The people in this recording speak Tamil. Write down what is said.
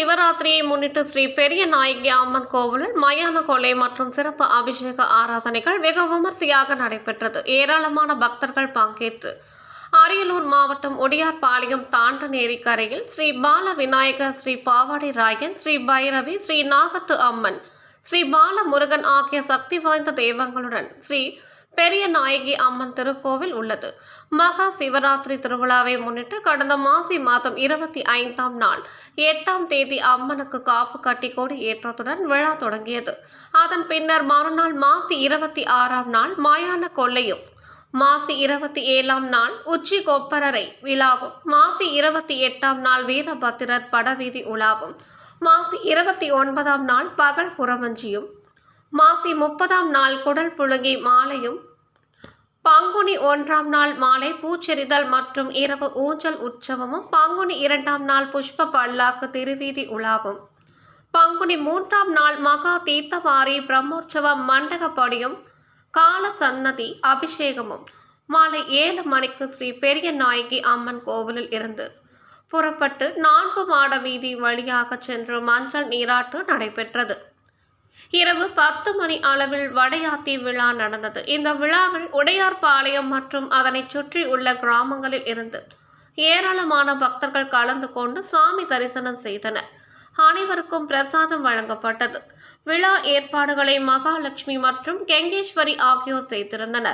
சிவராத்திரியை முன்னிட்டு ஸ்ரீ பெரிய நாயகி அம்மன் கோவிலில் மயான கொலை மற்றும் சிறப்பு அபிஷேக ஆராதனைகள் வெகு விமர்சையாக நடைபெற்றது. ஏராளமான பக்தர்கள் பங்கேற்று அரியலூர் மாவட்டம் ஒடியார்பாளையம் தாண்டநேரி கரையில் ஸ்ரீ பால விநாயகர் ஸ்ரீ பாவாடி ராயன் ஸ்ரீ பைரவி ஸ்ரீ நாகத்து அம்மன் ஸ்ரீ பால முருகன் ஆகிய சக்தி வாய்ந்த தெய்வங்களுடன் ஸ்ரீ பெரிய நாயகி அம்மன் திருக்கோவில் உள்ளது. மகா சிவராத்திரி திருவிழாவை முன்னிட்டு கடந்த மாசி மாதம் இருபத்தி ஐந்தாம் நாள் எட்டாம் தேதி அம்மனுக்கு காப்பு கட்டி கொடி ஏற்றத்துடன் விழா தொடங்கியது. அதன் பின்னர் மறுநாள் மாசி இருபத்தி ஆறாம் நாள் மாயான கொள்ளையும். மாசி இருபத்தி ஏழாம் நாள் உச்சி கொப்பரரை விழாவும். மாசி இருபத்தி எட்டாம் நாள் வீரபத்திரர் படவீதி உலாவும். மாசி இருபத்தி ஒன்பதாம் நாள் பகல் புறவஞ்சியும். மாசி முப்பதாம் நாள் குடல் புழுங்கி மாலையும் பங்குனி ஒன்றாம் நாள் மாலை பூச்செறிதல் மற்றும் இரவு ஊஞ்சல் உற்சவமும் பங்குனி இரண்டாம் நாள் புஷ்ப பல்லாக்கு திருவீதி உலாவும். பங்குனி மூன்றாம் நாள் மகா தீர்த்தவாரி பிரம்மோற்சவம் மண்டகப்படியும் கால சன்னதி அபிஷேகமும். மாலை ஏழு மணிக்கு ஸ்ரீ பெரிய நாயகி அம்மன் கோவிலில் இருந்து புறப்பட்டு நான்கு மாட வீதி வழியாக சென்று மஞ்சள் நீராட்டு நடைபெற்றது. இரவு பத்து மணி அளவில் வடையாத்தி விழா நடந்தது. இந்த விழாவில் உடையார்பாளையம் மற்றும் அதனைச் சுற்றி உள்ள கிராமங்களில் இருந்து ஏராளமான பக்தர்கள் கலந்து கொண்டு சாமி தரிசனம் செய்தனர். அனைவருக்கும் பிரசாதம் வழங்கப்பட்டது. விழா ஏற்பாடுகளை மகாலட்சுமி மற்றும் கெங்கேஸ்வரி ஆகியோர் செய்திருந்தனர்.